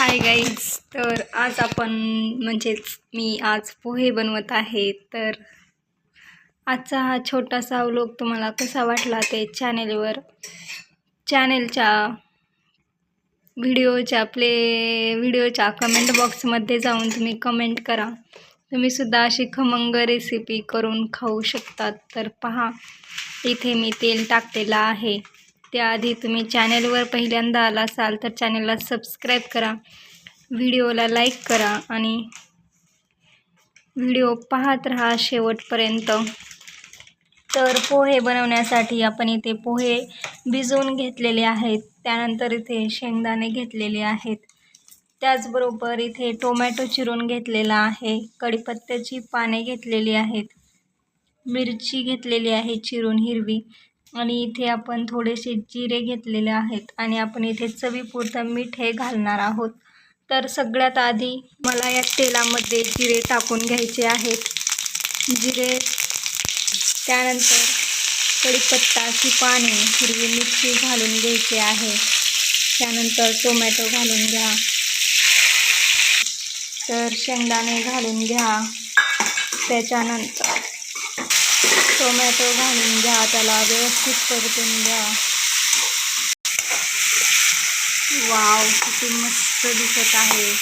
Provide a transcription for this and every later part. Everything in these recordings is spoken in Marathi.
हाय गाईज तर आज आपण म्हणजेच मी आज पोहे बनवत आहे. तर आजचा हा छोटासा व्लॉग तुम्हाला कसा वाटला ते चॅनेलवर चॅनेलच्या व्हिडिओच्या प्ले व्हिडिओच्या कमेंट बॉक्समध्ये जाऊन तुम्ही कमेंट करा. तुम्हीसुद्धा अशी खमंग रेसिपी करून खाऊ शकतात. तर पहा इथे मी तेल टाकलेलं आहे. त्याआधी तुम्ही चॅनेलवर पहिल्यांदा आला असाल तर चॅनेलला सबस्क्राईब करा. व्हिडिओला लाईक करा आणि व्हिडिओ पाहत राहा शेवटपर्यंत. तर पोहे बनवण्यासाठी आपण इथे पोहे भिजवून घेतलेले आहेत. त्यानंतर इथे शेंगदाणे घेतलेले आहेत. त्याचबरोबर इथे टोमॅटो चिरून घेतलेला आहे. कढीपत्त्याची पाने घेतलेली आहेत. मिरची घेतलेली आहे चिरून हिरवी. आणि इथे आपण थोडेसे जिरे घेतलेले आहेत आणि आपण इथे चवीपुरतं मीठ हे घालणार आहोत. तर सगळ्यात आधी मला या तेलामध्ये जिरे टाकून घ्यायचे आहेत. जिरे त्यानंतर कढीपत्ताची पाने हिरवी मिरची घालून घ्यायची आहे. त्यानंतर टोमॅटो घालून घ्या. तर शेंगदाणे घालून घ्या. त्याच्यानंतर टोमॅटो घालून घ्या त्याला व्यवस्थित परतून घ्या वाव किती मस्त दिसत आहे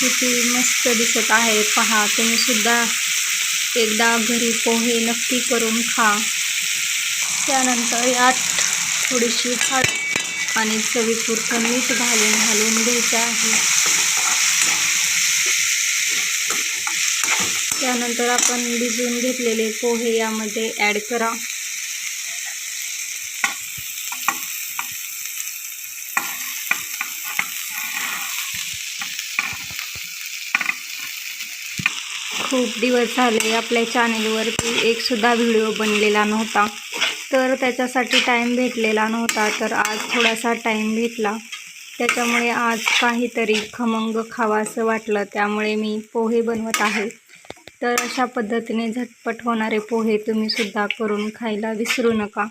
किती मस्त दिसत आहे पहा तुम्ही सुद्धा एकदा घरी पोहे नक्की करून खा त्यानंतर यात थोडीशी हळद आणि चवीपुरतं मीठ घालून घालून घ्यायचं आहे. त्यानंतर आपण भिजवून घेतलेले पोहे यामध्ये ॲड करा. खूप दिवस झाले आपल्या चॅनेलवरती एकसुद्धा व्हिडिओ बनलेला नव्हता. तर त्याच्यासाठी टाईम भेटलेला नव्हता तर आज थोडासा टाईम भेटला. त्याच्यामुळे आज काहीतरी खमंग खावा असं वाटलं त्यामुळे मी पोहे बनवत आहे. तर अशा पद्धतीने झटपट होणारे पोहे तुम्हीसुद्धा करून खायला विसरू नका.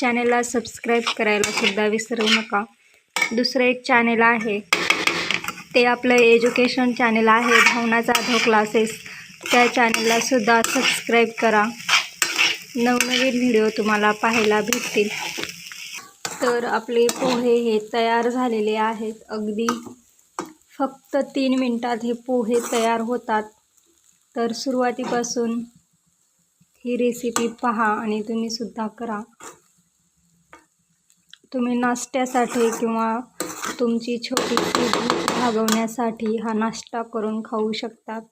चॅनेलला सबस्क्राईब करायलासुद्धा विसरू नका. दुसरं एक चॅनेल आहे. ते आपलं एज्युकेशन चॅनेल आहे भावना जाधव क्लासेस त्या चॅनेललासुद्धा सबस्क्राईब करा. नवनवीन व्हिडिओ तुम्हाला पाहायला भेटतील. तर आपले पोहे हे तयार झालेले आहेत. अगदी फक्त तीन मिनटात हे पोहे तयार होतात. तर सुरुवातीपासून ही रेसिपी पहा आणि तुम्हीसुद्धा करा. तुम्ही नाश्त्यासाठी किंवा तुमची छोटीशी भूक भागवण्यासाठी हा नाश्ता करून खाऊ शकतात.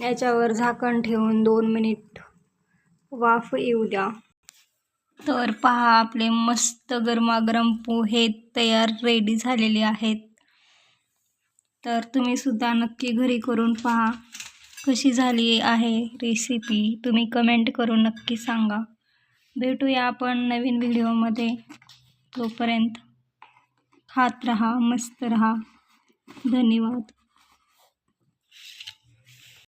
याच्यावर झाकण ठेवून दोन मिनिट वाफ येऊ द्या तर पहा आपले मस्त गरमागरम पोहे तयार रेडी झालेले आहेत. तर तुम्ही सुद्धा नक्की घरी करून पहा कशी झाली आहे रेसिपी तुम्ही कमेंट करून नक्की सांगा. भेटूया आपण नवीन व्हिडिओमध्ये तोपर्यंत खात रहा मस्त रहा. धन्यवाद.